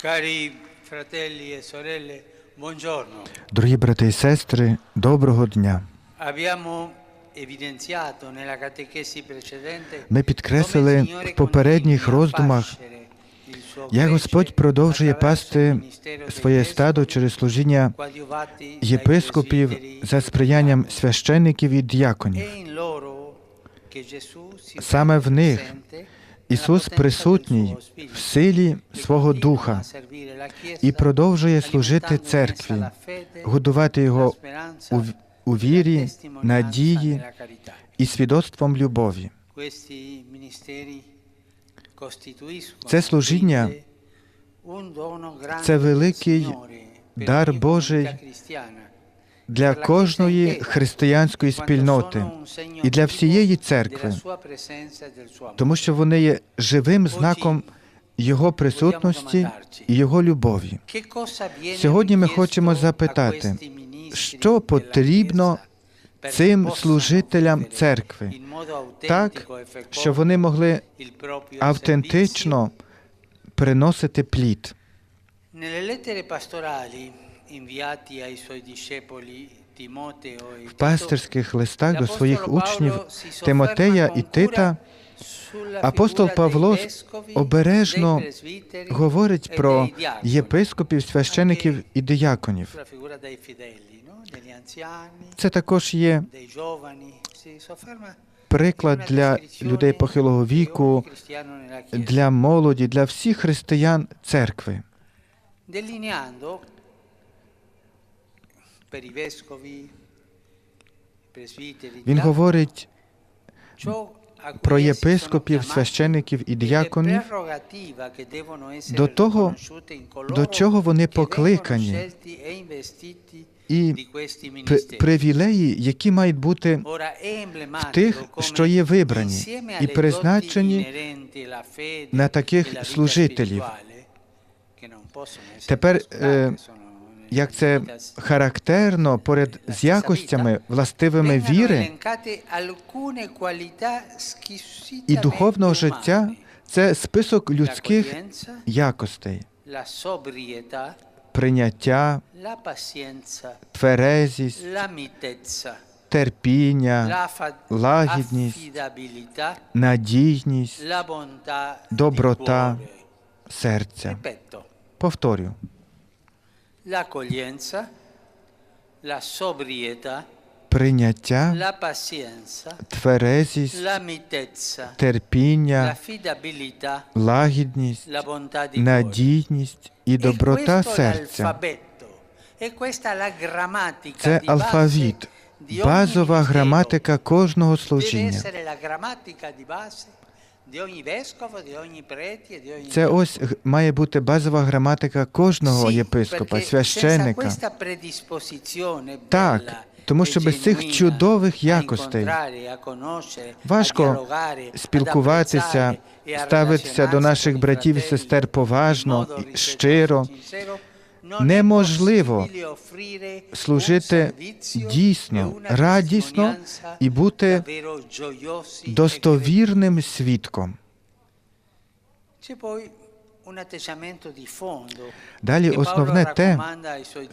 Cari fratelli e sorelle, buongiorno. Дорогі брати і сестри, доброго дня. Abbiamo evidenziato nella catechesi precedente Ми підкреслили в попередніх роздумах, pascere il suo як Господь продовжує пасти своє стадо через служіння єпископів за сприянням e священників і діяконів. Саме в них Ісус присутній в силі свого Духа і продовжує служити церкві, годувати його у, вірі, надії і свідоцтвом любові. Це служіння це великий дар Божий для кожної християнської спільноти і для всієї церкви, тому що вони є живим знаком Його присутності і Його любові. Сьогодні ми хочемо запитати, що потрібно цим служителям церкви, так, щоб вони могли автентично приносити плід. E В Tito, пастирських листах до своїх учнів Тимотея і Тита апостол Павло обережно говорить e про єпископів, священиків і дияконів. Це також є приклад для людей похилого віку, для молоді, для всіх християн церкви. Він говорить про єпископів, священиків і e діяконів, essere до того, до чого вони покликані, e і привілеї, які мають бути emblematico тих, що є вибрані і призначені на e таких служителів. Тепер, е, Як це характерно поряд з якостями, властивими віри і духовного життя, це список людських якостей: прийняття, тверезість, терпіння, лагідність, надійність, Доброта. серця. Повторю: l'accoglienza, la sobrietà, прийняття, pazienza, тверезість, терпіння, лагідність, надійність і E доброта серця. Це алфавіт, базова граматика кожного служіння. Це ось має бути базова граматика кожного єпископа, священника. Так, тому e що без цих чудових якостей важко спілкуватися, e ставитися до наших братів і сестер поважно, щиро. Неможливо служити дійсно, e радісно і бути e достовірним свідком. Далі основне те,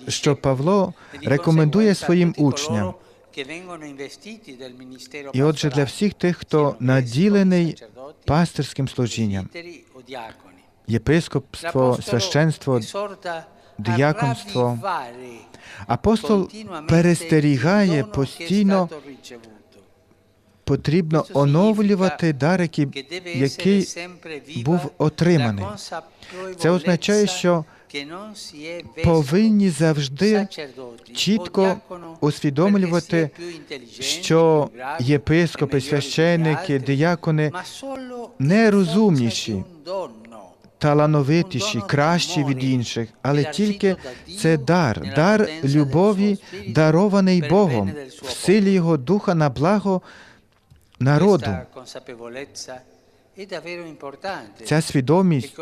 що Павло e рекомендує своїм учням. І отже, для всіх тих, хто наділений пастирським служінням, єпископство, священство, ravvivare апостол перестерігає постійно потрібно оновлювати дар, який, був отриманий. Це означає, що повинні завжди чітко усвідомлювати, що єпископи, e ma solo не розумніші, талановитіші, кращі від інших, але тільки це дар, дар любові, дарований Богом в силі Його Духа на благо народу. Ця e свідомість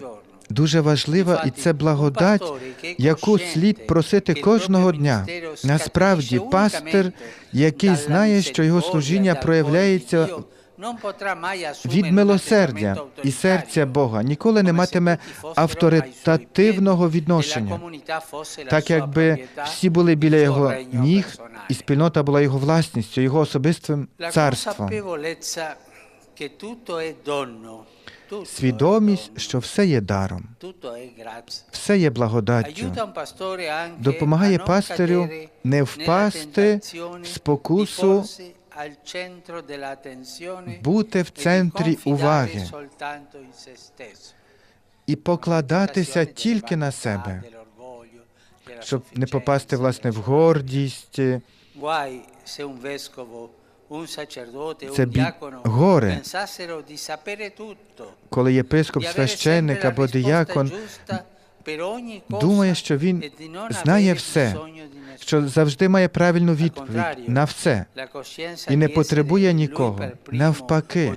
giorno. дуже важлива, і це благодать, яку слід просити кожного дня. Насправді, пастир, який знає, що його служіння проявляється від милосердя і серця Бога ніколи не матиме авторитативного e відношення, так якби всі були біля його ніг, і спільнота була його власністю, його особистим царством. Свідомість, що все є даром, все є благодаттю. Допомагає пастирю не впасти в спокусу бути в e центрі уваги і покладатися тільки на себе, щоб не попасти власне в гордість. Це бі- горе. Коли єпископ, священник або risposta думає, що він знає все, що завжди має правильну відповідь на все і не потребує нікого. Навпаки,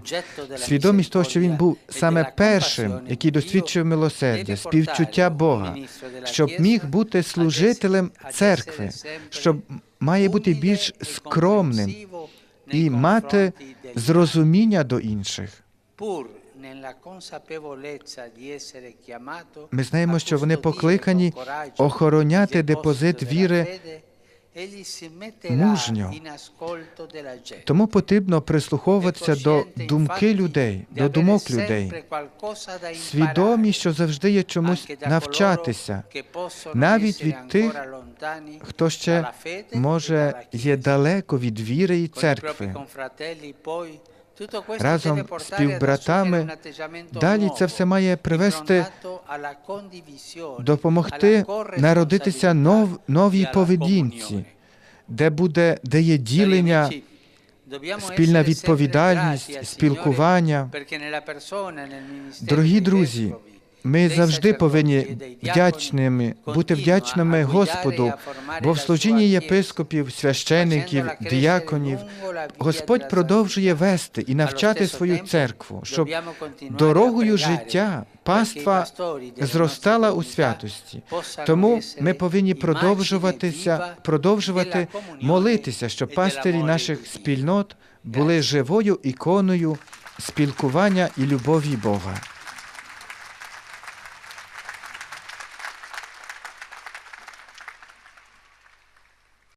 свідомість того, що він був саме першим, який досвідчив милосердя, співчуття Бога, щоб міг бути служителем церкви, щоб має бути більш скромним і мати зрозуміння до інших. Ми знаємо, що вони покликані охороняти депозит віри мужньо. Тому потрібно прислуховуватися до думки людей, до думок людей. Свідомі, що завжди є чомусь навчатися, навіть від тих, хто ще e може є далеко від віри і церкви. Разом з співбратами atteggiamento далі це все має привести, допомогти народитися нов, e новій поведінці, де буде, де є ділення, спільна відповідальність, спілкування. Дорогі друзі, ми завжди повинні вдячними, бути вдячними Господу, бо в служінні єпископів, священиків, діяконів Господь продовжує вести і навчати свою церкву, щоб дорогою життя паства зростала у святості. Тому ми повинні продовжуватися, продовжувати молитися, щоб пастирі наших спільнот були живою іконою спілкування і любові Бога.